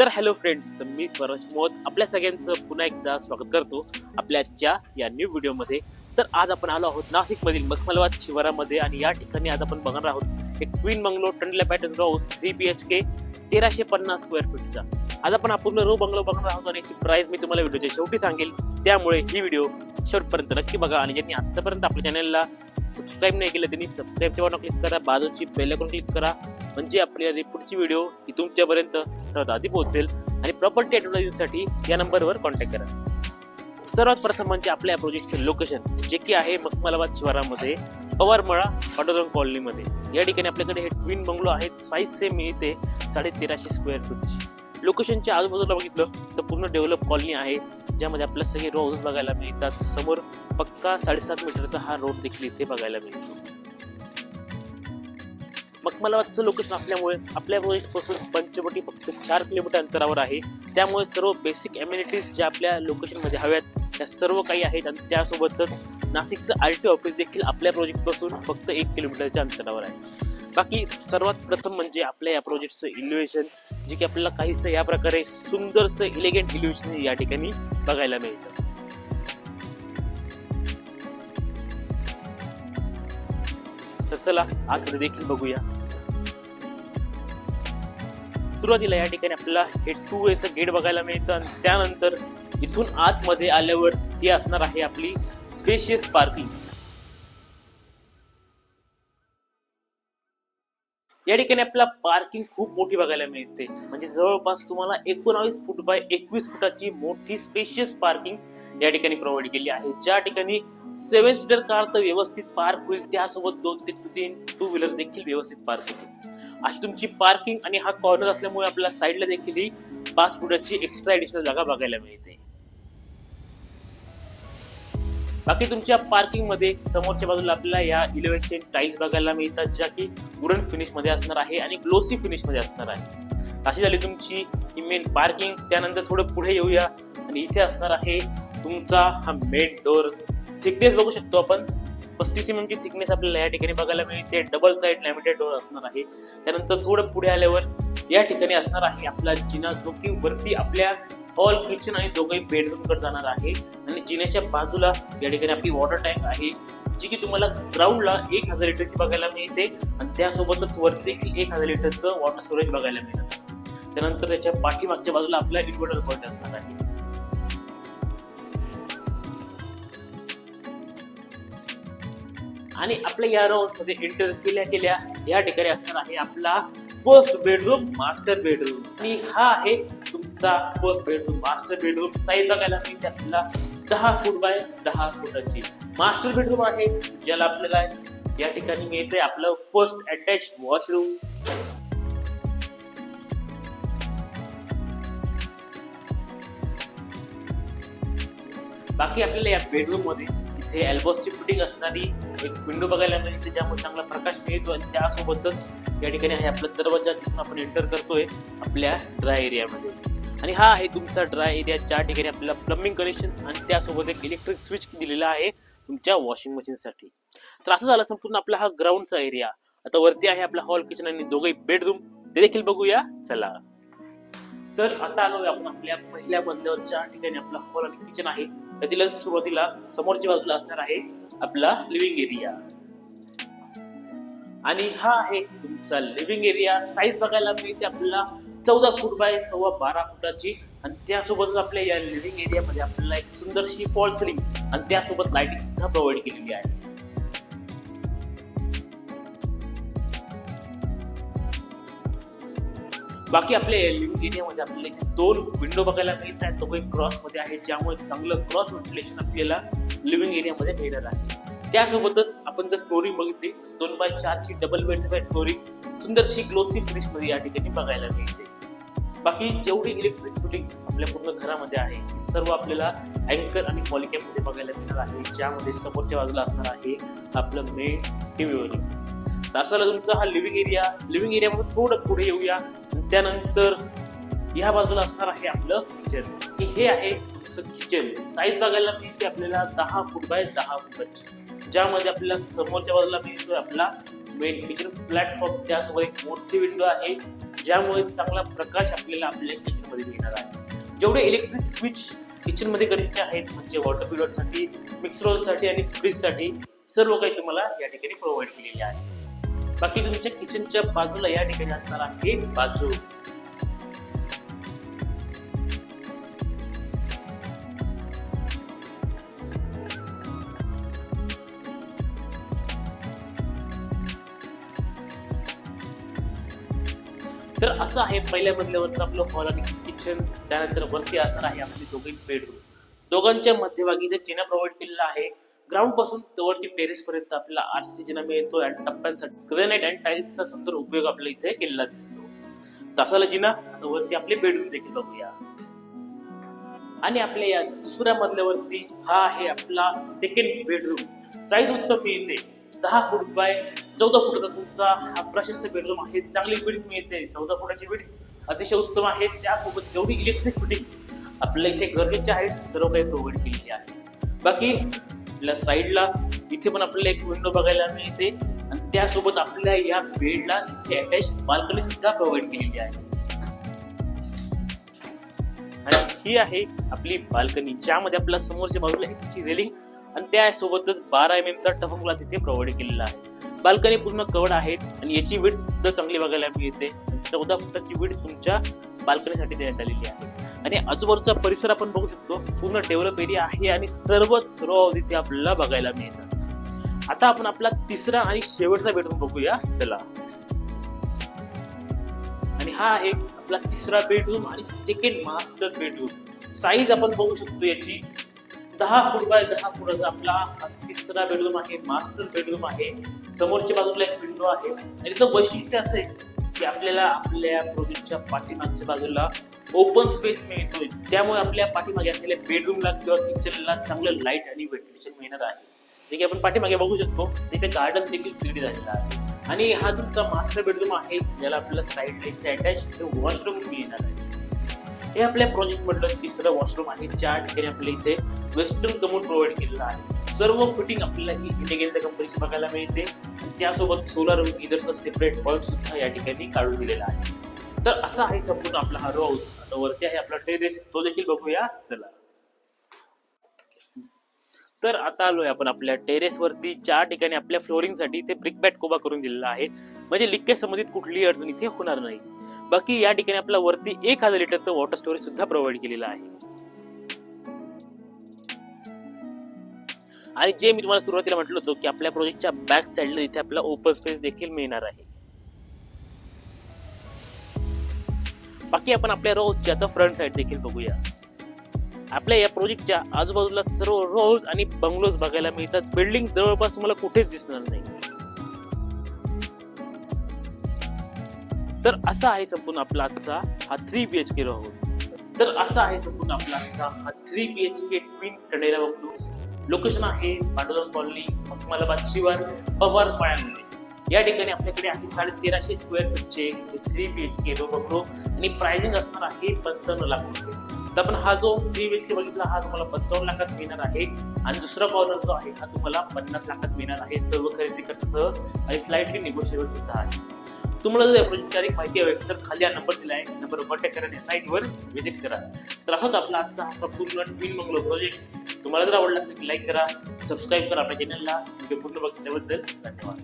तर hello friends तर मी स्वराज मोहत आपल्या सगळ्यांचं पुन्हा एकदा स्वागत करतो आपल्याच्या या न्यू व्हिडिओमध्ये तर आज आपण आलो आहोत नाशिकमधील मखमलवाद शिवारामध्ये आणि या ठिकाणी आज आपण बघणार आहोत एक queen bungalow Tundla pattern house three B H K तेराशे पन्नास स्क्वेअर फीटचा आज आपण हा रो बंगलो बघणार आहोत आणि याची प्राईस मी तुम्हाला व्हिडिओच्या शेवटी सांगेल. त्यामुळे ही व्हिडिओ शेवटपर्यंत नक्की बघा आणि ज्यांनी आतापर्यंत आपल्या चॅनलला सबस्क्राईब नाही केलं त्यांनी सबस्क्राईब ठेवा क्लिक करा बाजूची बेल आयकॉन क्लिक करा. म्हणजे आपली पुढची व्हिडिओ ही तुमच्यापर्यंत सर्वात आधी पोहोचेल. आणि प्रॉपर्टी ॲडव्हर्टायझिंगसाठी या नंबरवर कॉन्टॅक्ट करा. सर्वात प्रथम म्हणजे आपल्या प्रोजेक्टचे लोकेशन जे की आहे मखमलाबाद शहरामध्ये पवारमळा ऑटोग्राम कॉलनीमध्ये. या ठिकाणी आपल्याकडे हे ट्विन बंगलो आहेत. साईज सेम येते साडे तेराशे स्क्वेअर फूटची लोकेशनच्या आजूबाजूला बघितलं तर पूर्ण डेव्हलप कॉलनी आहे. ज्यामध्ये आपल्याला सगळे रोज बघायला मिळतात. समोर पक्का साडेसात मीटरचा हा रोड देखील इथे बघायला मिळतो. मखमलाबादचं लोकेशन असल्यामुळे आपल्या पासून पंचवटी फक्त चार किलोमीटर अंतरावर आहे. त्यामुळे सर्व बेसिक एम्युनिटीज ज्या आपल्या लोकेशनमध्ये हव्यात त्या सर्व काही आहेत आणि त्यासोबतच नाशिकचं आर टी ऑफिस देखील आपल्या प्रोजेक्टपासून फक्त एक किलोमीटरच्या अंतरावर आहे. बाकी सर्वात प्रथम म्हणजे आपल्या या प्रोजेक्टचं इल्युएशन जे की आपल्याला काहीसं या प्रकारे सुंदरसं इलेगंट इल्युएशन या ठिकाणी बघायला मिळतं. चला आतमध्ये देखील बघूया. सुरुवातीला या ठिकाणी आपल्याला हे टू वेचं गेट बघायला मिळतं आणि त्यानंतर इथून आतमध्ये आल्यावर ही असणार आहे आपली स्पेशियस पार्किंग या ठिकाणी आपल्याला पार्किंग खूप मोठी बघायला मिळते. म्हणजे जवळपास तुम्हाला एकोणावीस फूट बाय एकवीस फुटाची मोठी स्पेशियस पार्किंग या ठिकाणी प्रोव्हाइड केली आहे. ज्या ठिकाणी सेव्हन सीटर कार तर व्यवस्थित पार्क होईल. त्यासोबत दोन ते तीन टू व्हीलर देखील व्यवस्थित पार्क होतील. अशी तुमची पार्किंग आणि हा कॉर्नर असल्यामुळे आपल्याला साईडला देखील ही पाच फुटाची एक्स्ट्रा ॲडिशनल जागा बघायला मिळते. बाकी तुमच्या पार्किंगमध्ये समोरच्या बाजूला आपल्याला या इलेव्हन टाईल्स बघायला मिळतात ज्या की वुडन फिनिशमध्ये असणार आहे आणि ग्लोसी फिनिशमध्ये असणार आहे. अशी झाली तुमची ही मेन पार्किंग त्यानंतर थोडं पुढे येऊया. आणि इथे असणार आहे तुमचा हा मेन डोर थिकनेस बघू शकतो आपण. पस्तीस एम ची थिकनेस आपल्याला या ठिकाणी बघायला मिळते डबल साईड लॅमिटेड डोर असणार आहे. त्यानंतर थोडं पुढे आल्यावर या ठिकाणी असणार आहे आपला जिना जो की वरती आपल्या हॉल किचन आणि दोघंही बेडरूमकडे जाणार आहे. आणि जिन्याच्या बाजूला या ठिकाणी आपली वॉटर टँक आहे जी की तुम्हाला ग्राउंडला एक हजार लिटरची बघायला मिळते. आणि त्यासोबतच वरती देखील एक हजार लिटरचं वॉटर स्टोरेज बघायला मिळतं त्यानंतर त्याच्या पाठीमागच्या बाजूला आपला इन्व्हर्टर पॉईंट असणार आहे. आणि आपल्या या हाऊसमध्ये एंटर केल्या केल्या या ठिकाणी असणार आहे आपला फर्स्ट बेडरूम मास्टर बेडरूम आणि हा आहे तुमचा first bedroom master bedroom size बघायला मिळते आपल्याला दहा फूट बाय दहा फुटाची. मास्टर बेडरूम आहे ज्याला आपल्याला या ठिकाणी मिळते आपलं फर्स्ट अटॅच वॉशरूम बाकी आपल्याला या बेडरूममध्ये इथे एल्बोसची फिटिंग असणारी एक विंडो बघायला मिळते ज्यामुळे चांगला प्रकाश मिळतो आणि त्यासोबतच या ठिकाणी आहे आपला दरवाजा तिथून आपण एंटर करतोय आपल्या ड्राय एरियामध्ये आणि हा आहे तुमचा ड्राय एरिया ज्या ठिकाणी आपल्याला प्लम्बिंग कनेक्शन आणि त्यासोबत एक इलेक्ट्रिक स्विच दिलेला आहे तुमच्या वॉशिंग मशीनसाठी तर असं झालं संपूर्ण आपला हा ग्राउंडचा एरिया आता वरती आहे आपला हॉल किचन आणि दोघे बेडरूम ते देखील बघूया. चला. तर आता आलो आपण आपल्या पहिल्या मजल्यावरच्या ठिकाणी आपला हॉल आणि किचन आहे. त्यातील सुरुवातीला समोरच्या बाजूला असणार आहे आपला लिव्हिंग एरिया आणि हा आहे तुमचा लिव्हिंग एरिया साईज बघायला मिळते आपल्याला चौदा फूट बाय सव्वा बारा फुटाची. आणि त्यासोबतच आपल्या या लिव्हिंग एरियामध्ये आपल्याला एक सुंदरशी फॉल सिलिंग आणि त्यासोबत लाइटिंग सुद्धा प्रोव्हाइड केलेली आहे. बाकी आपल्या लिव्हिंग एरियामध्ये आपल्याला इथे दोन विंडो बघायला मिळत आहेत. दोघे क्रॉसमध्ये आहेत ज्यामुळे चांगलं क्रॉस व्हेंटिलेशन आपल्याला लिव्हिंग एरियामध्ये मिळणार आहे. त्यासोबतच आपण जर फ्लोरिंग बघितली दोन बाय चारची डबल बेड फ्लोरिंग सुंदरशी ग्लोसी फिनिशमध्ये या ठिकाणी बघायला मिळते. बाकी जेवढी इलेक्ट्रिक फिटिंग आपल्या पूर्ण घरामध्ये आहे सर्व आपल्याला अँकर आणि पॉलिकॅपमध्ये बघायला मिळणार आहे. ज्यामध्ये समोरच्या बाजूला असणार आहे आपलं मेन टी व्ही असा तुमचा हा लिव्हिंग एरिया लिव्हिंग एरियामध्ये थोडं पुढे येऊया. त्यानंतर ह्या बाजूला असणार आहे आपलं किचन हे आहे तुमचं किचन साईज बघायला मिळते आपल्याला दहा फूट बाय दहा फुटाची ज्यामध्ये आपल्याला समोरच्या बाजूला मिळतोय आपला मेन किचन प्लॅटफॉर्म त्यासोबत एक मोठी विंडो आहे ज्यामुळे चांगला प्रकाश आपल्याला आपल्या किचनमध्ये मिळणार आहे. जेवढे इलेक्ट्रिक स्विच किचनमध्ये गरजेचे आहेत म्हणजे वॉटर पिलरसाठी साठी मिक्सर आणि फ्रीजसाठी सर्व काही तुम्हाला या ठिकाणी प्रोव्हाइड केलेले आहे. बाकी तुमच्या किचनच्या बाजूला या ठिकाणी असणार आहे बाजू. तर असं आहे पहिल्या मजल्यावरचं आपलं हॉल आणि किचन त्यानंतर वरती असणार आहे आपली दोघी बेडरूम दोघांच्या मध्यभागी जे जिना प्रोव्हाइड केलेला आहे ग्राउंडपासून वरती टेरेस पर्यंत आपल्याला आरसी जिना मिळतो आणि टप्प्यांसाठी. ग्रेनाइट अँड टाईल्सचा सुंदर उपयोग आपल्या इथे केलेला दिसतो. तासाला जिना वरती आपले बेडरूम देखील बघूया. आणि आपल्या या दुसऱ्या मजल्यावरती हा आहे आपला सेकंड बेडरूम साईज उत्तम मिळते दहा फूट बाय चौदा फुटाचा तुमचा हा प्रशस्त बेडरूम आहे. चांगली विड मिळते. चौदा फुटाची विड अतिशय उत्तम आहे. त्यासोबत जेवढी इलेक्ट्रिक फिटिंग आपल्या इथे गरजेचे आहेत सर्व काही प्रोव्हाइड केलेली आहे. बाकी आपल्या साईडला. इथे पण आपल्याला एक विंडो बघायला मिळते. आणि त्यासोबत आपल्या या बेडला इथे अटॅच बाल्कनी सुद्धा प्रोव्हाइड केलेली आहे. आणि ही आहे आपली बाल्कनी ज्यामध्ये आपल्या समोरच्या बाजूला एसीची रेलिंग आणि त्यासोबतच बारा एम एमचा टफंगला तिथे प्रोव्हाइड केलेला आहे. बाल्कनी पूर्ण कवड आहेत आणि याची विड सुद्धा चांगली बघायला मिळते. चौदा फुटाची विड तुमच्या बाल्कनीसाठी देण्यात आलेली आहे. आणि आजूबाजूचा परिसर आपण बघू शकतो. पूर्ण डेव्हलप एरिया आहे आणि सर्वच सर्व तिथे आपल्याला बघायला मिळतात. आता आपण आपला तिसरा आणि शेवटचा बेडरूम बघूया. चला. आणि हा आहे आपला तिसरा बेडरूम आणि सेकंड मास्टर बेडरूम साईज आपण बघू शकतो याची. दहा फूट बाय दहा फुटाचा आपला तिसरा बेडरूम आहे. मास्टर बेडरूम आहे. समोरच्या बाजूला एक विंडो आहे. आणि त्याचं वैशिष्ट्य असं आहे की आपल्याला आपल्या प्रोजेक्टच्या पाठीमागच्या बाजूला ओपन स्पेस मिळतोय. त्यामुळे आपल्या पाठीमागे असलेल्या बेडरूमला किंवा किचनला चांगलं लाइट आणि व्हेंटिलेशन मिळणार आहे. जे की आपण पाठीमागे बघू शकतो तिथे गार्डन देखील क्रिएट झालेला आहे. आणि हा तुमचा मास्टर बेडरूम आहे ज्याला आपल्याला साईडला इथे अटॅच वॉशरूम मिळणार आहे. हे आपल्या प्रोजेक्ट मधलं तिसरं वॉशरूम आहे. ज्या ठिकाणी आपल्या इथे वेस्टर्न कमोड प्रोव्हाइड केलेलं आहे. सर्व फिटिंग आपल्याला ही इंडिगेनच्या कंपनीची बघायला मिळते. त्यासोबत सोलर गिझरचं सेपरेट बल्ब सुद्धा या ठिकाणी काढून दिलेला आहे. तर असा आहे संपूर्ण आपला हा रोज आता वरती आहे आपला टेरेस तो देखील बघूया. चला. तर आता आलोय आपण आपल्या टेरेस वरती. चार ठिकाणी आपल्या फ्लोरिंगसाठी इथे ब्रिक बॅट कोबा करून दिलेला आहे. म्हणजे लिकेज संबंधित कुठलीही अडचण इथे होणार नाही. बाकी या ठिकाणी आपल्या वरती एक हजार लिटरचं वॉटर स्टोरेज सुद्धा प्रोव्हाइड केलेलं आहे. आणि जे मी तुम्हाला सुरुवातीला म्हटलं होतं की आपल्या प्रोजेक्टच्या बॅक साईडला इथे आपला ओपन स्पेस देखील मिळणार आहे. बाकी आपण आपल्या रोजच्या आता फ्रंट साईड देखील बघूया. आपल्या या प्रोजेक्टच्या आजूबाजूला सर्व रोज आणि बंगलोज बघायला मिळतात. बिल्डिंग जवळपास तुम्हाला कुठेच दिसणार नाही. तर असा आहे संपूर्ण आपला आजचा हा three B H K house तर असा आहे संपूर्ण आपला आजचा हा three B H K twin टनेरा बघतो लोकेशन आहे पांडुरंग कॉलनी मखमालाबाद शिवार पवार पाळ्यामध्ये. या ठिकाणी आपल्याकडे आहे साडे तेराशे स्क्वेअर फीटचे थ्री बी एच के बघतो आणि प्राइसिंग असणार आहे पंचावन्न लाख रुपये. तर आपण हा जो थ्री बी एच के बघितला हा तुम्हाला पंचावन्न लाखात मिळणार आहे. आणि दुसरा कॉर्नर जो आहे हा तुम्हाला पन्नास लाखात मिळणार आहे सर्व खरेदी खर्चासह आणि स्लाइटली निगोशिएबल सुद्धा आहे. तुम्हाला जर या प्रोजेक्टची अधिक माहिती हवी असेल तर खाली हा नंबर दिला आहे. नंबर कॉन्टॅक्ट करा आणि साईटवर व्हिजिट करा. तर असाच आपला आजचा हा संपूर्ण ट्विन बंगलो प्रोजेक्ट तुम्हाला जर आवडला असेल लाईक करा सबस्क्राईब करा आपल्या चॅनलला पूर्ण बघितल्याबद्दल धन्यवाद.